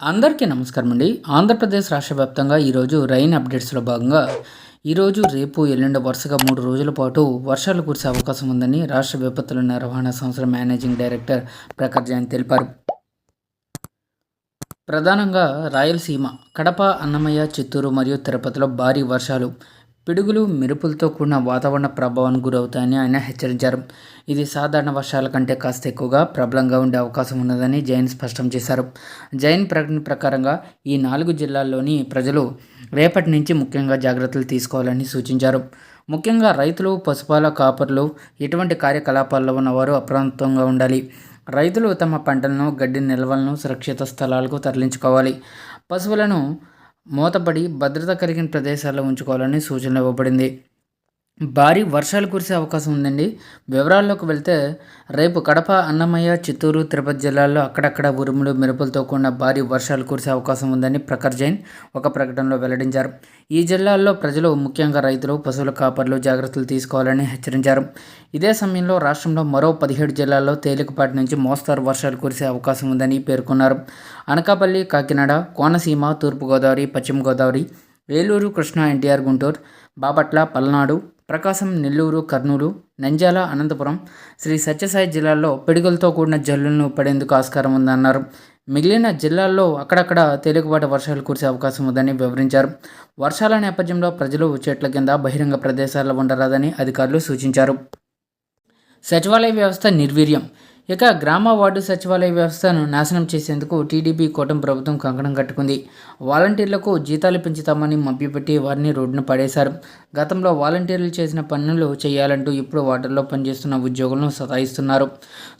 అందరికీ నమస్కారం అండి ఆంధ్రప్రదేశ్ రాష్ట్ర వ్యాప్తంగా ఈరోజు రైన్ అప్డేట్స్లో భాగంగా ఈరోజు రేపు ఎల్లుండి వరుసగా మూడు రోజుల పాటు వర్షాలు కురిసే అవకాశం ఉందని రాష్ట్ర విపత్తుల నిర్వహణ సంస్థల మేనేజింగ్ డైరెక్టర్ ప్రకాష్ జైన్ తెలిపారు. ప్రధానంగా రాయలసీమ కడప అన్నమయ్య చిత్తూరు మరియు తిరుపతిలో భారీ వర్షాలు పిడుగులు మెరుపులతో కూడిన వాతావరణ ప్రభావానికి గురవుతాయని ఆయన హెచ్చరించారు. ఇది సాధారణ వర్షాల కంటే కాస్త ఎక్కువగా ప్రబలంగా ఉండే అవకాశం ఉన్నదని జైన్ స్పష్టం చేశారు. జైన్ ప్రకటన ప్రకారంగా ఈ నాలుగు జిల్లాల్లోని ప్రజలు రేపటి నుంచి ముఖ్యంగా జాగ్రత్తలు తీసుకోవాలని సూచించారు. ముఖ్యంగా రైతులు పశుపాల కాపర్లు ఇటువంటి కార్యకలాపాల్లో ఉన్నవారు అప్రమత్తంగా ఉండాలి. రైతులు తమ పంటలను గడ్డి నిల్వలను సురక్షిత స్థలాలకు తరలించుకోవాలి. పశువులను మూతపడి భద్రత కలిగిన ప్రదేశాల్లో ఉంచుకోవాలని సూచన ఇవ్వబడింది. భారీ వర్షాలు కురిసే అవకాశం ఉందండి. వివరాల్లోకి వెళ్తే రేపు కడప అన్నమయ్య చిత్తూరు తిరుపతి జిల్లాల్లో అక్కడక్కడ ఉరుములు మెరుపులతో కూడిన భారీ వర్షాలు కురిసే అవకాశం ఉందని ప్రఖర్ జైన్ ఒక ప్రకటనలో వెల్లడించారు. ఈ జిల్లాల్లో ప్రజలు ముఖ్యంగా రైతులు పశువుల కాపర్లు జాగ్రత్తలు తీసుకోవాలని హెచ్చరించారు. ఇదే సమయంలో రాష్ట్రంలో మరో పదిహేడు జిల్లాల్లో తేలికపాటి నుంచి మోస్తారు వర్షాలు కురిసే అవకాశం ఉందని పేర్కొన్నారు. అనకాపల్లి కాకినాడ కోనసీమ తూర్పుగోదావరి పశ్చిమ గోదావరి ఏలూరు కృష్ణా ఎన్టీఆర్ గుంటూరు బాపట్ల పల్నాడు ప్రకాశం నెల్లూరు కర్నూలు నంద్యాల అనంతపురం శ్రీ సత్యసాయి జిల్లాల్లో పిడుగులతో కూడిన జల్లులను పడేందుకు ఆస్కారం ఉందన్నారు. మిగిలిన జిల్లాల్లో అక్కడక్కడ తేలికపాటి వర్షాలు కురిసే అవకాశం ఉందని వివరించారు. వర్షాల నేపథ్యంలో ప్రజలు చెట్ల కింద బహిరంగ ప్రదేశాల్లో ఉండరాదని అధికారులు సూచించారు. సచివాలయ వ్యవస్థ నిర్వీర్యం. ఇక గ్రామ వార్డు సచివాలయ వ్యవస్థను నాశనం చేసేందుకు టీడీపీ కూటమి ప్రభుత్వం కంకణం కట్టుకుంది. వాలంటీర్లకు జీతాలు పెంచుతామని మభ్యపెట్టి వారిని రోడ్డున పడేశారు. గతంలో వాలంటీర్లు చేసిన పనులు చేయాలంటూ ఇప్పుడు వార్డుల్లో పనిచేస్తున్న ఉద్యోగులను సతాయిస్తున్నారు.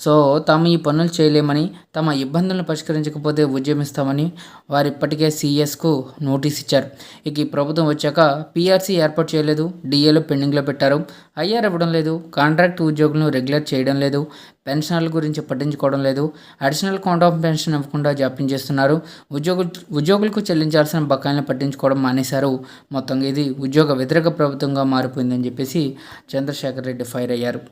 సో తాము ఈ పనులు చేయలేమని తమ ఇబ్బందులను పరిష్కరించకపోతే ఉద్యమిస్తామని వారు ఇప్పటికే సీఎస్కు నోటీస్ ఇచ్చారు. ఇక ఈ ప్రభుత్వం వచ్చాక పీఆర్సీ ఏర్పాటు చేయలేదు డిఏలు పెండింగ్లో పెట్టారు. ఐఆర్ ఇవ్వడం లేదు కాంట్రాక్ట్ ఉద్యోగులను రెగ్యులర్ చేయడం లేదు పెన్షనర్లకు గురించి పట్టించుకోవడం లేదు. అడిషనల్ కౌంట్ ఆఫ్ పెన్షన్ ఇవ్వకుండా జాప్యం చేస్తున్నారు. ఉద్యోగులు ఉద్యోగులకు చెల్లించాల్సిన బకాయిలను పట్టించుకోవడం మానేశారు. మొత్తంగా ఇది ఉద్యోగ వ్యతిరేక ప్రభుత్వంగా మారిపోయిందని చెప్పేసి చంద్రశేఖర్ రెడ్డి ఫైర్ అయ్యారు.